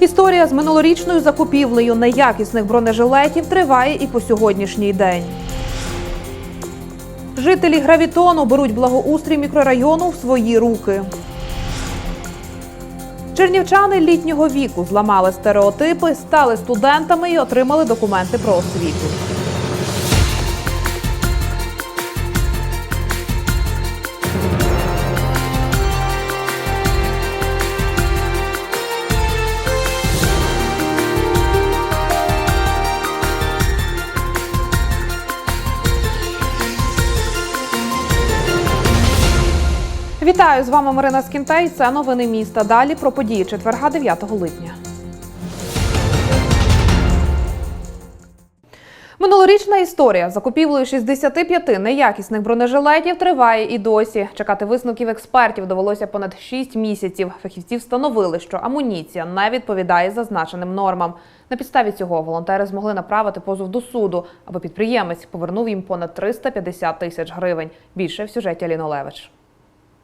Історія з минулорічною закупівлею неякісних бронежилетів триває і по сьогоднішній день. Жителі гравітону беруть благоустрій мікрорайону в свої руки. Чернівчани літнього віку зламали стереотипи, стали студентами і отримали документи про освіту. Вітаю з вами Марина Скінтей. Це новини міста. Далі про події четверга 9 липня. Минулорічна історія закупівлею 65 неякісних бронежилетів триває і досі. Чекати висновків експертів довелося понад 6 місяців. Фахівці встановили, що амуніція не відповідає зазначеним нормам. На підставі цього волонтери змогли направити позов до суду, аби підприємець повернув їм понад 350 тисяч гривень. Більше в сюжеті Аліна Левич.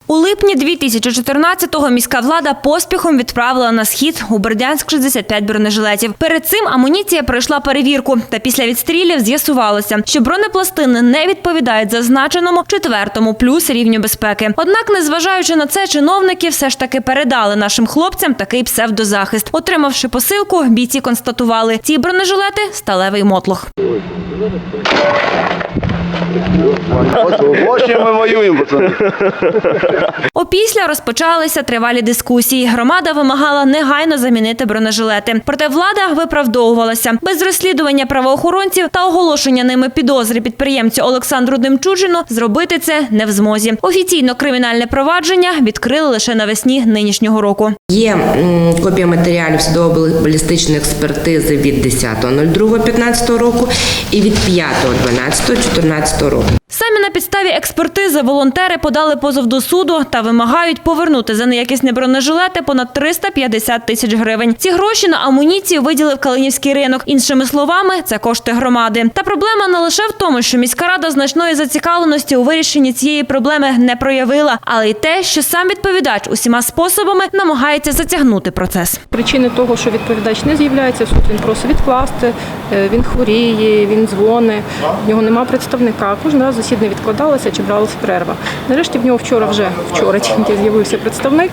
У липні 2014-го міська влада поспіхом відправила на схід у Бердянськ 65 бронежилетів. Перед цим амуніція пройшла перевірку. Та після відстрілів з'ясувалося, що бронепластини не відповідають зазначеному четвертому плюс рівню безпеки. Однак, незважаючи на це, чиновники все ж таки передали нашим хлопцям такий псевдозахист. Отримавши посилку, бійці констатували, ці бронежилети сталевий мотлох. Ось ми воюємо, пацани. Опісля розпочалися тривалі дискусії. Громада вимагала негайно замінити бронежилети. Проте влада виправдовувалася без розслідування правоохоронців та оголошення ними підозри підприємцю Олександру Демчужину. Зробити це не в змозі. Офіційно кримінальне провадження відкрили лише навесні нинішнього року. Є копія матеріалів судово-балістичної експертизи від 10.02.15 року і від 5.12.14 року. Саме на підставі експертизи волонтери подали позов до суду та вимагають повернути за неякісні бронежилети понад 350 тисяч гривень. Ці гроші на амуніцію виділив Калинівський ринок. Іншими словами, це кошти громади. Та проблема не лише в тому, що міська рада значної зацікавленості у вирішенні цієї проблеми не проявила, але й те, що сам відповідач усіма способами намагається затягнути процес. Причини того, що відповідач не з'являється в суд, він просить відкласти, е, він хворіє, він дзвонить, в нього немає представника. Кожен раз засідання відкладалося чи бралася перерва. Нарешті в нього вчора вже вчора тільки з'явився представник,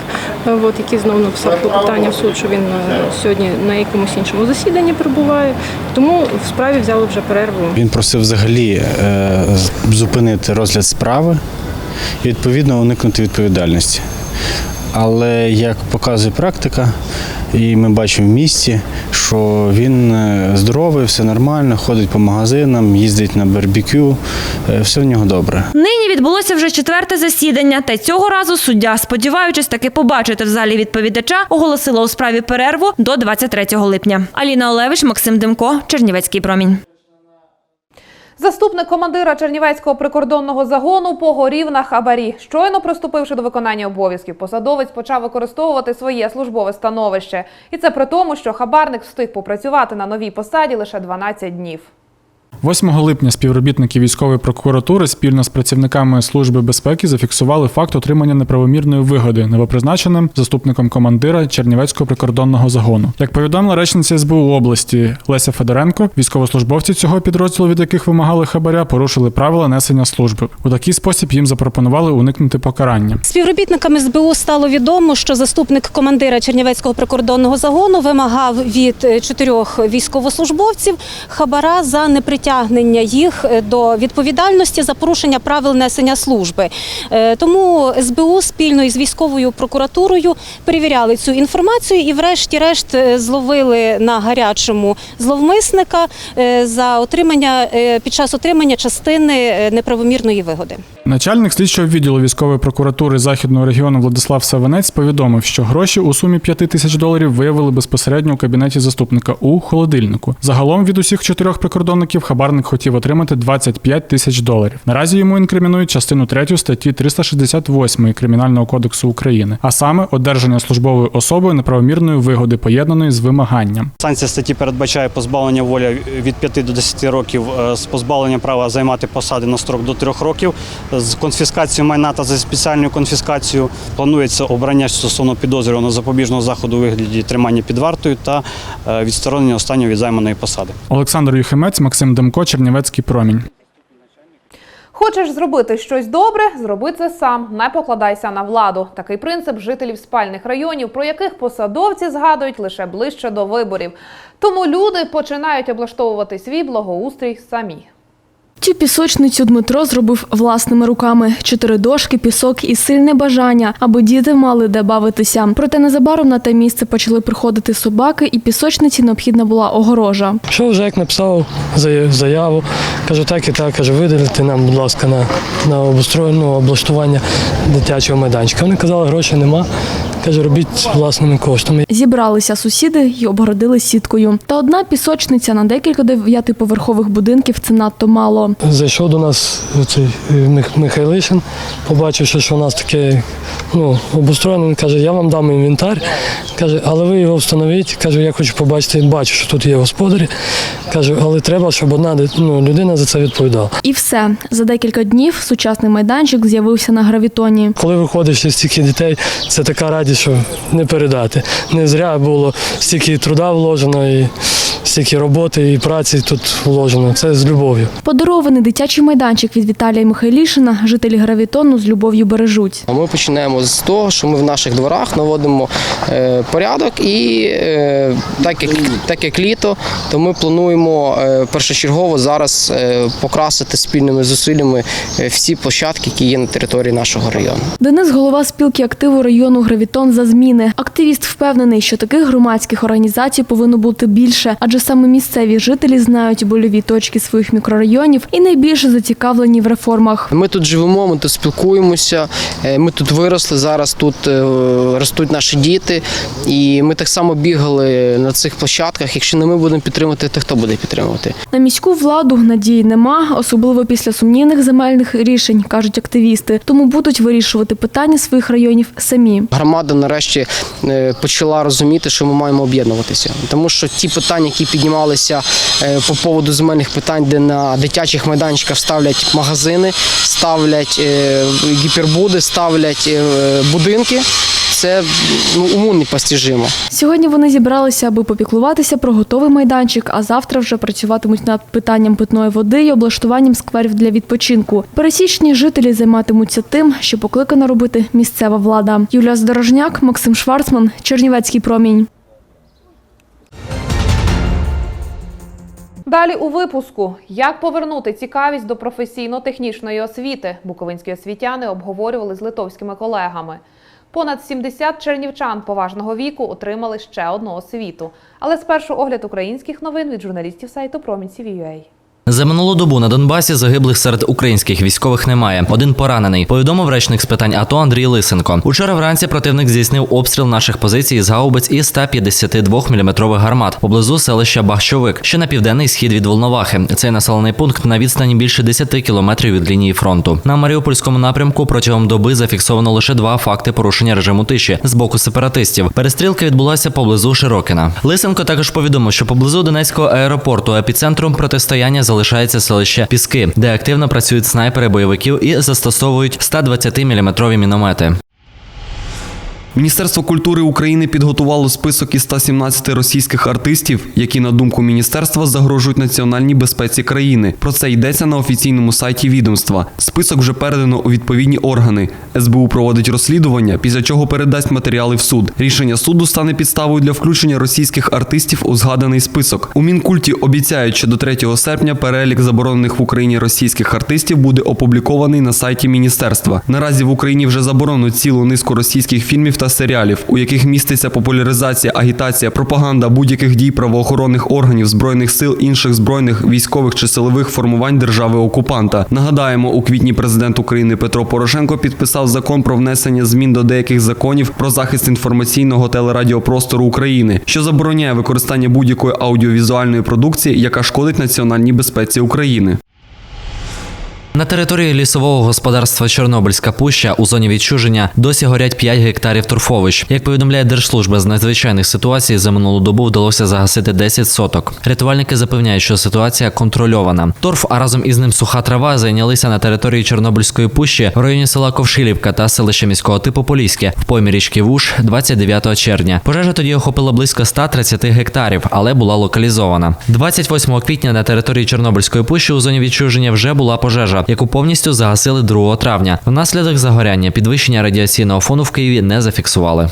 е, от, який знову написав клопотання в суд, що він е, сьогодні на якомусь іншому засіданні перебуває. Тому в справі взяли вже перерву. Він просив взагалі е, зупинити розгляд справи і відповідно уникнути відповідальності. Але як показує практика, і ми бачимо в місті, що він е, здоровий, все нормально, ходить по магазинам, їздить на барбекю, е, все в нього добре. Нині відбулося вже четверте засідання, та цього разу суддя, сподіваючись таки побачити в залі відповідача, оголосила у справі перерву до 23 липня. Аліна Олевич, Максим Демко, Чернівецький промінь. Заступник командира Чернівецького прикордонного загону погорів на хабарі. Щойно приступивши до виконання обов'язків, посадовець почав використовувати своє службове становище. І це при тому, що хабарник встиг попрацювати на новій посаді лише 12 днів. 8 липня співробітники військової прокуратури спільно з працівниками Служби безпеки зафіксували факт отримання неправомірної вигоди новопризначеним заступником командира Чернівецького прикордонного загону. Як повідомила речниця СБУ області Леся Федоренко, військовослужбовці цього підрозділу, від яких вимагали хабаря, порушили правила несення служби. У такий спосіб їм запропонували уникнути покарання. Співробітникам СБУ стало відомо, що заступник командира Чернівецького прикордонного загону вимагав від е, чотирьох військовослужбовців хабара за непритягнення їх е, до відповідальності за порушення правил несення служби. Е, Тому СБУ спільно із військовою прокуратурою перевіряли цю інформацію і, врешті-решт, е, зловили на гарячому зловмисника за отримання під час отримання частини неправомірної вигоди. Начальник слідчого відділу військової прокуратури західного регіону Владислав Савинець повідомив, що гроші у сумі 5 тисяч доларів виявили безпосередньо у кабінеті заступника у холодильнику. Загалом від усіх чотирьох прикордонників хабар хабарник хотів отримати 25 тисяч доларів. Наразі йому інкримінують частину 3 статті 368 Кримінального кодексу України, а саме одержання службовою особою неправомірної вигоди, поєднаної з вимаганням. Санкція статті передбачає позбавлення волі від 5 до 10 років е, з позбавленням права займати посади на строк до 3 років. З конфіскацією майна та за спеціальною конфіскацією планується обрання стосовно підозрюваного запобіжного заходу у вигляді тримання під вартою та е, відсторонення останнього від займаної посади. Олександр Юхимець, Максим Демко, Чернівецький промінь. Хочеш зробити щось добре, зроби це сам. Не покладайся на владу. Такий принцип жителів спальних районів, про яких посадовці згадують лише ближче до виборів. Тому люди починають облаштовувати свій благоустрій самі. Цю пісочницю Дмитро зробив власними руками: чотири дошки, пісок і сильне бажання, аби діти мали де бавитися. Проте незабаром на те місце почали приходити собаки, і пісочниці необхідна була огорожа. Що вже як написав заяву, кажу, так і так, кажу, виділити нам, будь ласка, на, на обустроєння, ну, облаштування дитячого майданчика. Вони казали, грошей нема. Кажу, робіть власними коштами. Зібралися сусіди й обгородили сіткою. Та одна пісочниця на декілька дев'ятиповерхових будинків це надто мало. Зайшов до нас цей Михайлишин, побачивши, що у нас таке ну, обустроєне, він каже, я вам дам інвентар. Каже, але ви його встановіть. Каже, я хочу побачити, бачу, що тут є господарі. Каже, але треба, щоб одна ну, людина за це відповідала. І все за декілька днів сучасний майданчик з'явився на гравітоні. Коли виходиш із стільки дітей, це така радість, що не передати. Не зря було стільки труда вложено і стільки роботи і праці тут вложено. Це з любов'ю. Подарований дитячий майданчик від Віталія Михайлішина жителі гравітону з любов'ю бережуть. Ми починаємо з того, що ми в наших дворах наводимо е, порядок, і е, так, як, так як літо, то ми плануємо е, першочергово зараз покрасити спільними зусиллями всі площадки, які є на території нашого району. Денис, голова спілки активу району Гравітон за зміни. Активіст впевнений, що таких громадських організацій повинно бути більше, адже саме місцеві жителі знають больові точки своїх мікрорайонів і найбільше зацікавлені в реформах. Ми тут живемо, ми тут спілкуємося, е, ми тут виросли. Зараз тут е, ростуть наші діти, і ми так само бігали на цих площадках. Якщо не ми будемо підтримувати, то хто буде підтримувати? На міську владу надії нема, особливо після сумнівних земельних рішень, кажуть активісти. Тому будуть вирішувати питання своїх районів самі. Громада нарешті е, почала розуміти, що ми маємо об'єднуватися, тому що ті питання, які піднімалися е, по поводу земельних питань, де на дитячих майданчиках ставлять магазини, ставлять е, гіпербуди, ставлять е, будинки. Це ну, уму непостижимо. Сьогодні вони зібралися, аби попіклуватися про готовий майданчик, а завтра вже працюватимуть над питанням питної води і облаштуванням скверів для відпочинку. Пересічні жителі займатимуться тим, що покликана робити місцева влада. Юлія Здорожняк, Максим Шварцман, Чернівецький промінь. Далі у випуску як повернути цікавість до професійно-технічної освіти. Буковинські освітяни обговорювали з литовськими колегами. Понад 70 чернівчан поважного віку отримали ще одну освіту. Але спершу огляд українських новин від журналістів сайту Промінці.ua. За минулу добу на Донбасі загиблих серед українських військових немає. Один поранений. Повідомив речник з питань АТО Андрій Лисенко. Учора вранці противник здійснив обстріл наших позицій з гаубиць і 152 мм гармат поблизу селища Бахчовик, що на південний схід від Волновахи. Цей населений пункт на відстані більше 10 кілометрів від лінії фронту. На Маріупольському напрямку протягом доби зафіксовано лише два факти порушення режиму тиші з боку сепаратистів. Перестрілка відбулася поблизу Широкіна. Лисенко також повідомив, що поблизу Донецького аеропорту епіцентром протистояння залишається селище Піски, де активно працюють снайпери бойовиків і застосовують 120-мм міномети. Міністерство культури України підготувало список із 117 російських артистів, які, на думку міністерства, загрожують національній безпеці країни. Про це йдеться на офіційному сайті відомства. Список вже передано у відповідні органи. СБУ проводить розслідування, після чого передасть матеріали в суд. Рішення суду стане підставою для включення російських артистів у згаданий список. У мінкульті обіцяють, що до 3 серпня перелік заборонених в Україні російських артистів буде опублікований на сайті міністерства. Наразі в Україні вже заборонено цілу низку російських фільмів та серіалів, у яких міститься популяризація, агітація, пропаганда будь-яких дій правоохоронних органів збройних сил інших збройних військових чи силових формувань держави окупанта. Нагадаємо, у квітні президент України Петро Порошенко підписав закон про внесення змін до деяких законів про захист інформаційного телерадіопростору України, що забороняє використання будь-якої аудіовізуальної продукції, яка шкодить національній безпеці України. На території лісового господарства Чорнобильська пуща у зоні відчуження досі горять 5 гектарів торфовищ. Як повідомляє Держслужба з надзвичайних ситуацій, за минулу добу вдалося загасити 10 соток. Рятувальники запевняють, що ситуація контрольована. Торф, а разом із ним суха трава зайнялися на території Чорнобильської пущі в районі села Ковшилівка та селища міського типу Поліське в поймі річки Вуш 29 червня. Пожежа тоді охопила близько 130 гектарів, але була локалізована. 28 квітня на території Чорнобильської пущі у зоні відчуження вже була пожежа, яку повністю загасили 2 травня. Внаслідок загоряння підвищення радіаційного фону в Києві не зафіксували.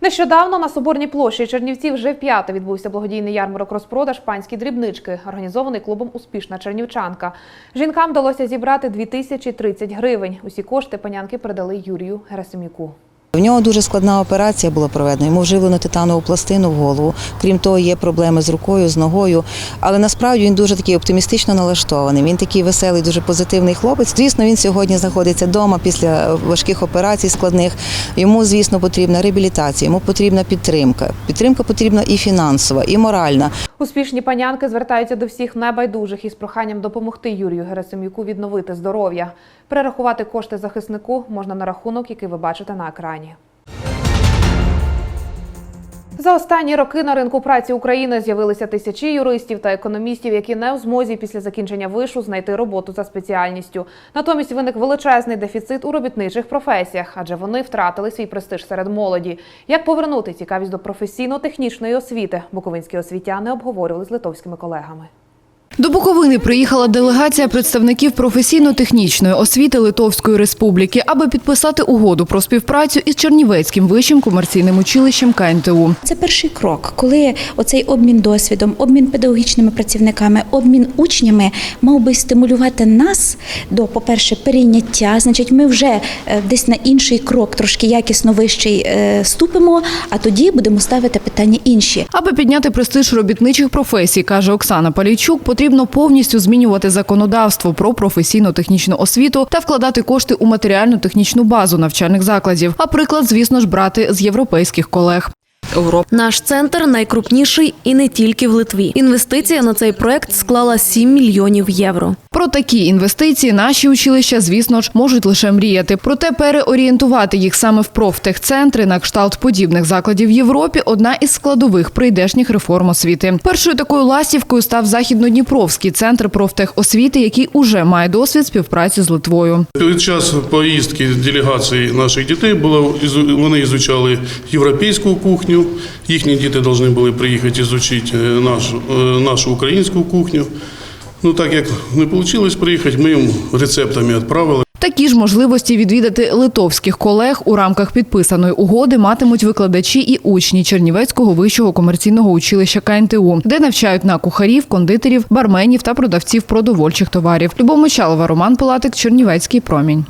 Нещодавно на Соборній площі Чернівців вже вп'яте відбувся благодійний ярмарок розпродаж панські дрібнички, організований клубом Успішна Чернівчанка. Жінкам вдалося зібрати 2030 гривень. Усі кошти панянки передали Юрію Герасимюку. В нього дуже складна операція була проведена. Йому вживлено титанову пластину в голову. Крім того, є проблеми з рукою, з ногою. Але насправді він дуже такий оптимістично налаштований. Він такий веселий, дуже позитивний хлопець. Звісно, він сьогодні знаходиться вдома після важких операцій складних. Йому, звісно, потрібна реабілітація, йому потрібна підтримка. Підтримка потрібна і фінансова, і моральна. Успішні панянки звертаються до всіх небайдужих із проханням допомогти Юрію Герасимюку відновити здоров'я. Перерахувати кошти захиснику можна на рахунок, який ви бачите на екрані. За останні роки на ринку праці України з'явилися тисячі юристів та економістів, які не у змозі після закінчення вишу знайти роботу за спеціальністю. Натомість виник величезний дефіцит у робітничих професіях, адже вони втратили свій престиж серед молоді. Як повернути цікавість до професійно-технічної освіти? Буковинські освітяни обговорювали з литовськими колегами. До Буковини приїхала делегація представників професійно-технічної освіти Литовської Республіки, аби підписати угоду про співпрацю із Чернівецьким вищим комерційним училищем КНТУ. Це перший крок, коли оцей обмін досвідом, обмін педагогічними працівниками, обмін учнями мав би стимулювати нас до, по-перше, перейняття. Значить, ми вже е, десь на інший крок, трошки якісно вищий е, ступимо, а тоді будемо ставити питання інші. Аби підняти престиж робітничих професій, каже Оксана Палійчук, потрібно повністю змінювати законодавство про професійно-технічну освіту та вкладати кошти у матеріально-технічну базу навчальних закладів. А приклад, звісно ж, брати з європейських колег. Наш центр найкрупніший і не тільки в Литві. Інвестиція на цей проект склала 7 мільйонів євро. Про такі інвестиції наші училища, звісно ж, можуть лише мріяти. Проте переорієнтувати їх саме в профтехцентри на кшталт подібних закладів в Європі одна із складових прийдешніх реформ освіти. Першою такою ластівкою став західнодніпровський центр профтехосвіти, який уже має досвід співпраці з Литвою. Під час поїздки делегації наших дітей було вони ізучали європейську кухню. Їхні діти повинні були приїхати ізучити е, нашу, е, нашу українську кухню. Ну так як не вийшло приїхати, ми їм рецептами відправили. Такі ж можливості відвідати литовських колег у рамках підписаної угоди матимуть викладачі і учні Чернівецького вищого комерційного училища КНТУ, де навчають на кухарів, кондитерів, барменів та продавців продовольчих товарів. Любов Мочалова, Роман Пилатик, Чернівецький промінь.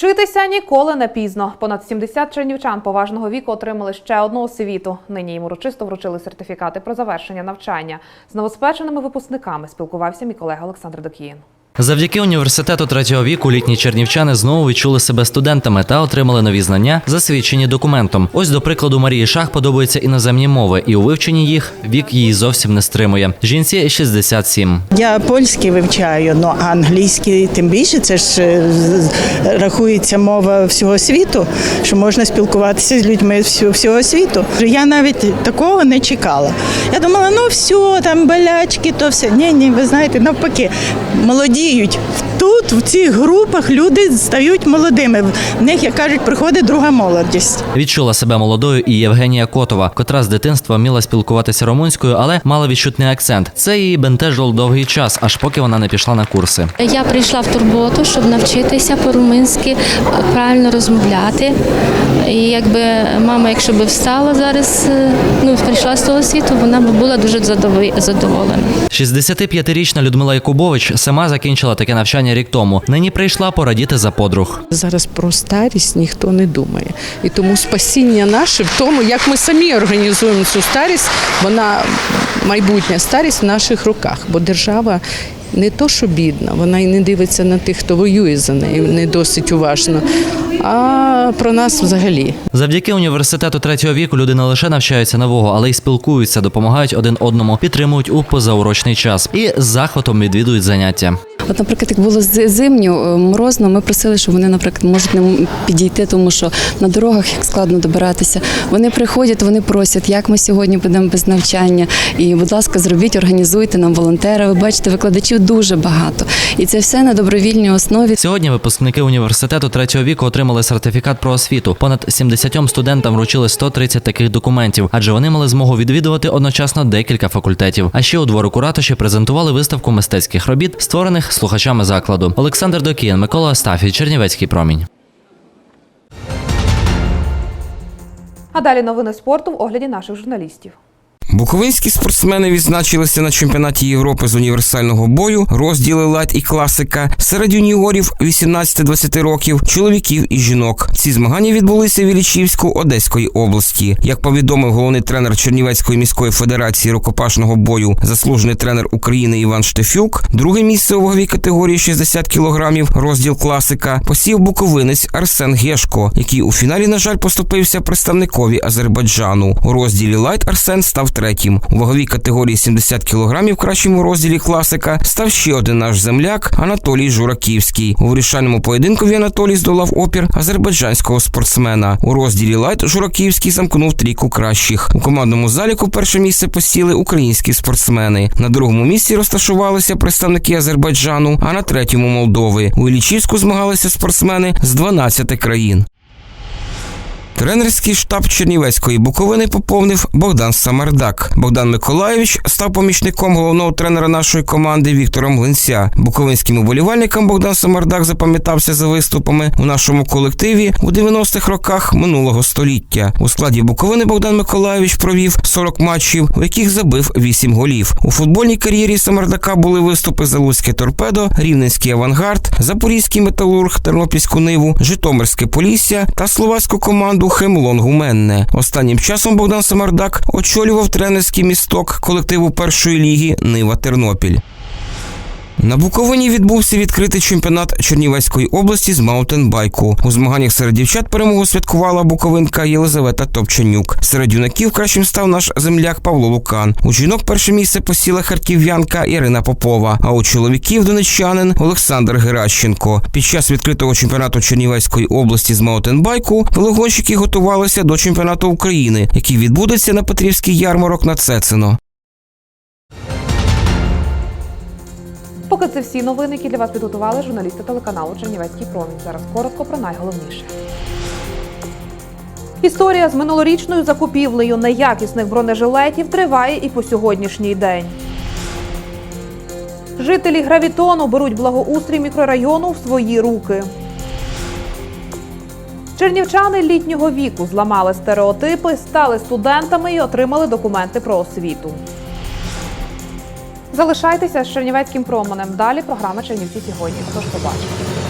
Вчитися ніколи не пізно. Понад 70 чернівчан поважного віку отримали ще одну освіту. Нині їм урочисто вручили сертифікати про завершення навчання. З новоспеченими випускниками спілкувався мій колега Олександр Докіїн. Завдяки університету третього віку літні чернівчани знову відчули себе студентами та отримали нові знання, засвідчені документом. Ось до прикладу Марії Шах подобаються іноземні мови, і у вивченні їх вік її зовсім не стримує. Жінці 67. Я польський вивчаю, ну а англійський тим більше це ж е, рахується мова всього світу, що можна спілкуватися з людьми всього, світу. Я навіть такого не чекала. Я думала, ну все, там болячки, то все. Ні, ні, ви знаєте, навпаки, молодіють. Тут, в цих групах, люди стають молодими. В них, як кажуть, приходить друга молодість. Відчула себе молодою і Євгенія Котова, котра з дитинства вміла спілкуватися румунською, але мала відчутний акцент. Це її бентежило довгий час, аж поки вона не пішла на курси. Я прийшла в турботу, щоб навчитися по-румунськи правильно розмовляти. І якби мама, якщо б встала зараз, е, ну прийшла з того світу, вона б була дуже задоволена. 65-річна Людмила Якубович сама закінчила таке навчання рік тому. Нині прийшла порадіти за подруг. Зараз про старість ніхто не думає. І тому спасіння наше в тому, як ми самі організуємо цю старість, вона майбутня старість в наших руках, бо держава. Не то, що бідна, вона і не дивиться на тих, хто воює за нею, не досить уважно, а про нас взагалі. Завдяки університету третього віку люди не лише навчаються нового, але й спілкуються, допомагають один одному, підтримують у позаурочний час і з захватом відвідують заняття. От, наприклад, як було зи- зимньо, е, морозно, ми просили, щоб вони, наприклад, можуть не підійти, тому що на дорогах як складно добиратися. Вони приходять, вони просять, як ми сьогодні будемо без навчання. І, будь ласка, зробіть, організуйте нам волонтери. Ви бачите, викладачів дуже багато. І це все на добровільній основі. Сьогодні випускники університету третього віку отримали сертифікат про освіту. Понад 70 студентам вручили 130 таких документів, адже вони мали змогу відвідувати одночасно декілька факультетів. А ще у дворику ратуші презентували виставку мистецьких робіт, створених слухачами закладу. Олександр Докіян, Микола Астафій, Чернівецький промінь. А далі новини спорту в огляді наших журналістів. Буковинські спортсмени відзначилися на чемпіонаті Європи з універсального бою, розділи лайт і класика серед юніорів 18-20 років, чоловіків і жінок. Ці змагання відбулися в Ілічівську Одеської області. Як повідомив головний тренер Чернівецької міської федерації рукопашного бою, заслужений тренер України Іван Штефюк, друге місце у ваговій категорії 60 кілограмів, розділ класика, посів буковинець Арсен Гешко, який у фіналі, на жаль, поступився представникові Азербайджану. У розділі лайт Арсен став третім. У ваговій категорії 70 кілограмів в кращому розділі класика став ще один наш земляк Анатолій Жураківський. У вирішальному поєдинкові Анатолій здолав опір азербайджанського спортсмена. У розділі лайт Жураківський замкнув трійку кращих. У командному заліку перше місце посіли українські спортсмени. На другому місці розташувалися представники Азербайджану, а на третьому Молдови. У Ілічівську змагалися спортсмени з 12 країн. Тренерський штаб Чернівецької Буковини поповнив Богдан Самардак. Богдан Миколаєвич став помічником головного тренера нашої команди Віктора Млинця. Буковинським уболівальникам Богдан Самардак запам'ятався за виступами у нашому колективі у 90-х роках минулого століття. У складі Буковини Богдан Миколаєвич провів 40 матчів, у яких забив 8 голів. У футбольній кар'єрі Самардака були виступи за Луцьке торпедо, Рівненський авангард, Запорізький металург, Тернопільську ниву, Житомирське Полісся та словацьку команду Хемлон лонгуменне. Останнім часом Богдан Самардак очолював тренерський місток колективу першої ліги Нива Тернопіль. На Буковині відбувся відкритий чемпіонат Чернівецької області з маунтенбайку. У змаганнях серед дівчат перемогу святкувала буковинка Єлизавета Топченюк. Серед юнаків кращим став наш земляк Павло Лукан. У жінок перше місце посіла харків'янка Ірина Попова. А у чоловіків донеччанин Олександр Геращенко. Під час відкритого чемпіонату Чернівецької області з маунтенбайку велогонщики готувалися до чемпіонату України, який відбудеться на Петрівський ярмарок на Цецино. Поки це всі новини, які для вас підготували журналісти телеканалу Чернівецький промінь. Зараз коротко про найголовніше. Історія з минулорічною закупівлею неякісних бронежилетів триває і по сьогоднішній день. Жителі гравітону беруть благоустрій мікрорайону в свої руки. Чернівчани літнього віку зламали стереотипи, стали студентами і отримали документи про освіту. Залишайтеся з Чернівецьким променем. Далі програма Чернівці сьогодні. Тож побачимо.